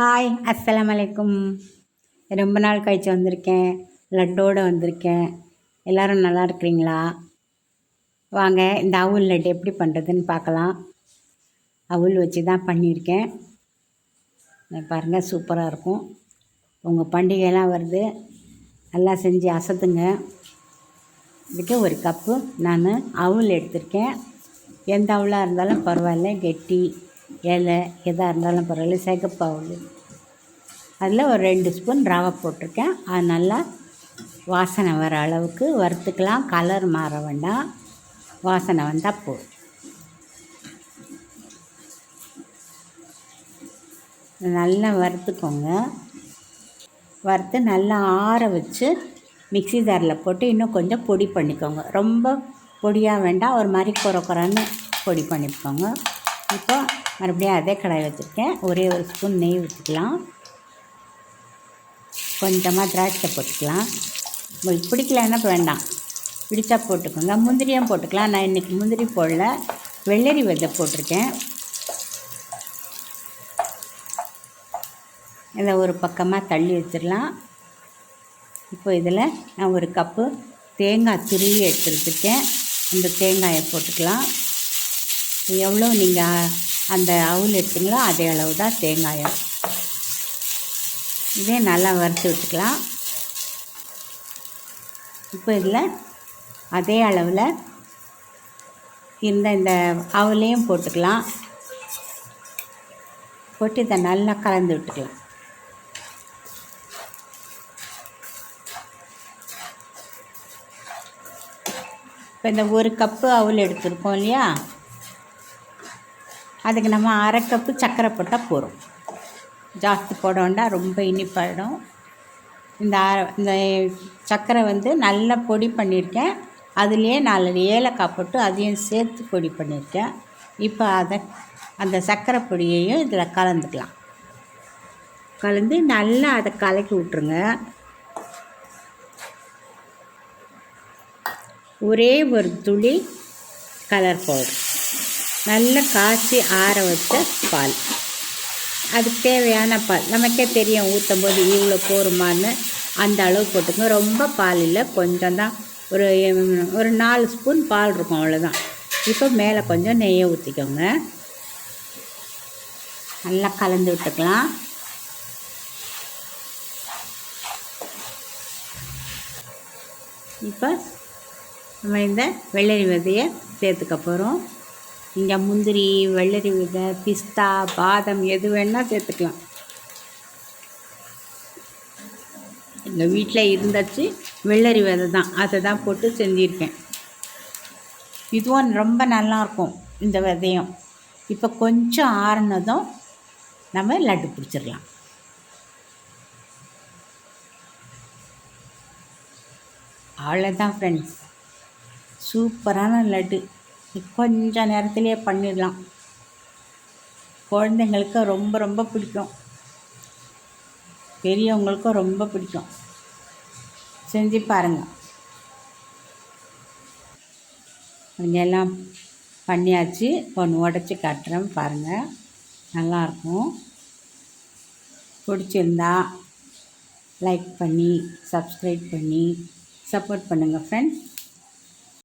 Hi அஸ்லாம் வலைக்கும் ரொம்ப நாள் கழிச்சு வந்திருக்கேன். லட்டோடு வந்திருக்கேன். எல்லோரும் நல்லா இருக்கிறீங்களா? வாங்க இந்த அவுல் லட்டு எப்படி பண்ணுறதுன்னு பார்க்கலாம். அவுல் வச்சு தான் பண்ணியிருக்கேன். பாருங்கள் சூப்பராக இருக்கும். உங்கள் பண்டிகைலாம் வருது. நல்லா செஞ்சு அசத்துங்க. இதுக்கு ஒரு கப்பு நான் அவுல் எடுத்திருக்கேன். எந்த அவுலாக இருந்தாலும் பரவாயில்ல கெட்டி. இலை எதாக இருந்தாலும் பரவாயில்ல சிகப்பு அதில் ஒரு ரெண்டு ஸ்பூன் ரவை போட்டிருக்கேன். அது நல்லா வாசனை வர அளவுக்கு வறுத்துக்கலாம். கலர் மாற வேண்டாம். வாசனை வந்தால் போதும். நல்லா வறுத்துக்கோங்க. வறுத்து நல்லா ஆற வச்சு மிக்சி ஜாரில் போட்டு இன்னும் கொஞ்சம் பொடி பண்ணிக்கோங்க. ரொம்ப பொடியாக வேண்டாம். ஒரு மாதிரி குறை குறைன்னு பொடி பண்ணிக்கோங்க. இப்போ மறுபடியும் அதே கடாய் வச்சுருக்கேன். ஒரே ஒரு ஸ்பூன் நெய் ஊற்றிக்கலாம். கொஞ்சமாக திராட்சை போட்டுக்கலாம். உங்களுக்கு பிடிக்கலன்னா வேண்டாம். பிடிச்சா போட்டுக்கோங்க. முந்திரியும் போட்டுக்கலாம். நான் இன்றைக்கி முந்திரி போடல. வெள்ளரி விதை போட்டிருக்கேன். இதை ஒரு பக்கமாக தள்ளி வச்சிடலாம். இப்போ இதில் நான் ஒரு கப்பு தேங்காய் துருவி எடுத்துருக்கேன். அந்த தேங்காயை போட்டுக்கலாம். எவ்வளோ நீங்கள் அந்த அவுல் எடுத்தீங்களோ அதே அளவு தான் தேங்காயம் இதே நல்லா வறுத்து விட்டுக்கலாம். இப்போ இதில் அதே அளவில் இருந்த இந்த அவளையும் போட்டுக்கலாம். போட்டு இதை நல்லா கலந்து விட்டுக்கலாம். இப்போ இந்த ஒரு கப்பு அவுல் எடுத்துருக்கோம் இல்லையா? அதுக்கு நம்ம அரை கப்பு சர்க்கரை போட்டால் போதும். ஜாஸ்தி போட வேண்டாம் ரொம்ப இனிப்பாயிடும். இந்த இந்த சர்க்கரை வந்து நல்லா பொடி பண்ணியிருக்கேன். அதுலேயே நாலு ஏலக்காய் போட்டு அதையும் சேர்த்து பொடி பண்ணியிருக்கேன். இப்போ அதை அந்த சர்க்கரை பொடியையும் இதில் கலந்துக்கலாம். கலந்து நல்லா அதை கலக்கி விட்ருங்க ஒரே ஒரு துளி கலர் பவுடர். நல்லா காய்ச்சி ஆற வச்ச பால். அதுக்கு தேவையான பால். நமக்கே தெரியும் ஊற்றும் போது இவ்வளோ போருமான்னு. அந்த அளவு போட்டுக்கோங்க. ரொம்ப பால் இல்லை. கொஞ்சம் தான். ஒரு ஒரு நாலு ஸ்பூன் பால் இருக்கும். அவ்வளோதான் இப்போ மேலே கொஞ்சம் நெய்யை ஊற்றிக்கோங்க நல்லா கலந்து விட்டுக்கலாம். இப்போ நம்ம இந்த வெள்ளரி விதையை சேர்த்துக்க போகிறோம் இங்கே முந்திரி வெள்ளரி விதை பிஸ்தா பாதம் எது வேணால் சேர்த்துக்கலாம். எங்கள் வீட்டில் இருந்தாச்சு வெள்ளரி விதை தான். அதை தான் போட்டு செஞ்சுருக்கேன். இதுவும் ரொம்ப நல்லாயிருக்கும் இந்த விதையும். இப்போ கொஞ்சம் ஆறுனதும் நம்ம லட்டு பிடிச்சிடலாம். அவ்வளோதான் ஃப்ரெண்ட்ஸ் சூப்பரான லட்டு. கொஞ்ச நேரத்துலேயே பண்ணிடலாம். குழந்தைங்களுக்கு ரொம்ப ரொம்ப பிடிக்கும். பெரியவங்களுக்கும் ரொம்ப பிடிக்கும். செஞ்சு பாருங்கள் எல்லாம் பண்ணியாச்சு. ஒன்று உடச்சி காட்டுறேன் பாருங்கள் நல்லாயிருக்கும் பிடிச்சிருந்தா லைக் பண்ணி சப்ஸ்கிரைப் பண்ணி சப்போர்ட் பண்ணுங்கள் ஃப்ரெண்ட்ஸ்